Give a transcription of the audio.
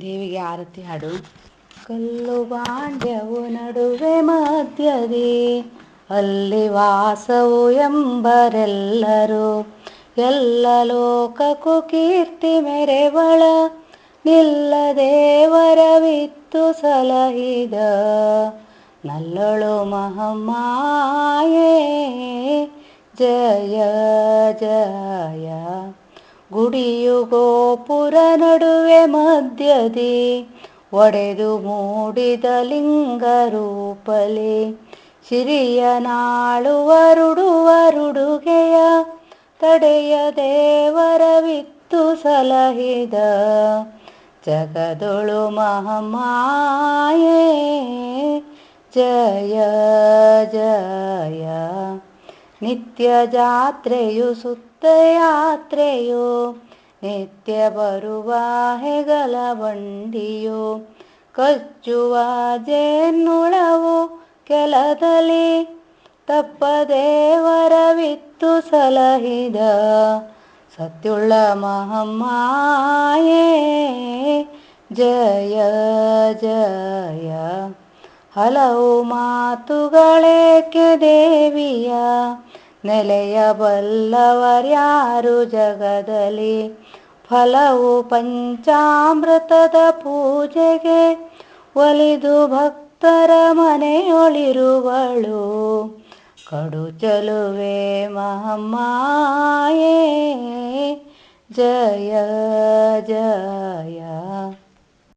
ದೇವಿಗೆ ಆರತಿ ಹಾಡು. ಕಲ್ಲು ಬಾಂಡ್ಯವು ನಡುವೆ ಮಧ್ಯದಿ, ಅಲ್ಲಿ ವಾಸವು ಎಂಬರೆಲ್ಲರೂ. ಎಲ್ಲ ಲೋಕಕ್ಕೂ ಕೀರ್ತಿ ಮೆರೆವಳ ನಿಲ್ಲ ದೇವರವಿತ್ತು ಸಲಹಿದ. ನಲ್ಲಳು ಮಹಮ್ಮಾಯೇ, ಜಯ ಜಯ. ಗುಡಿಯು ಗೋಪುರ ನಡುವೆ ಮಧ್ಯದಿ, ಒಡೆದು ಮೂಡಿದ ಲಿಂಗ ರೂಪಲಿ. ಸಿರಿಯ ನಾಳುವರುಡುವರುಡುಗೆಯ ತಡೆಯ ದೇವರವಿತ್ತು ಸಲಹಿದ. ಜಗದೊಳು ಮಹಮಾಯೇ, ಜಯ ಜಯ. ನಿತ್ಯ ಜಾತ್ರೆಯು ಸುತ್ತ ಯಾತ್ರೆಯು ನಿತ್ಯ ಬರುವ ಹೆಗಲ ಬಂಡಿಯು ಕಚ್ಚುವ ಜೇನುಳವು ಕೆಲದಲ್ಲಿ ತಪ್ಪ ದೇವರವಿತ್ತು ಸಲಹಿದ ಸತ್ಯುಳ್ಳ ಮಹಮ್ಮಾಯೇ ಜಯ ಜಯ ಹಲವು ಮಾತುಗಳೇಕೆ ದೇವಿಯ ನೆಲೆಯ ಬಲ್ಲವರ್ಯಾರು ಜಗದಲ್ಲಿ ಫಲವು ಪಂಚಾಮೃತದ ಪೂಜೆಗೆ ಒಲಿದು ಭಕ್ತರ ಮನೆಯೊಳಿರುವಳು. ಕಡು ಚಲುವೆ ಮಹಮ್ಮಾಯೇ ಜಯ ಜಯ.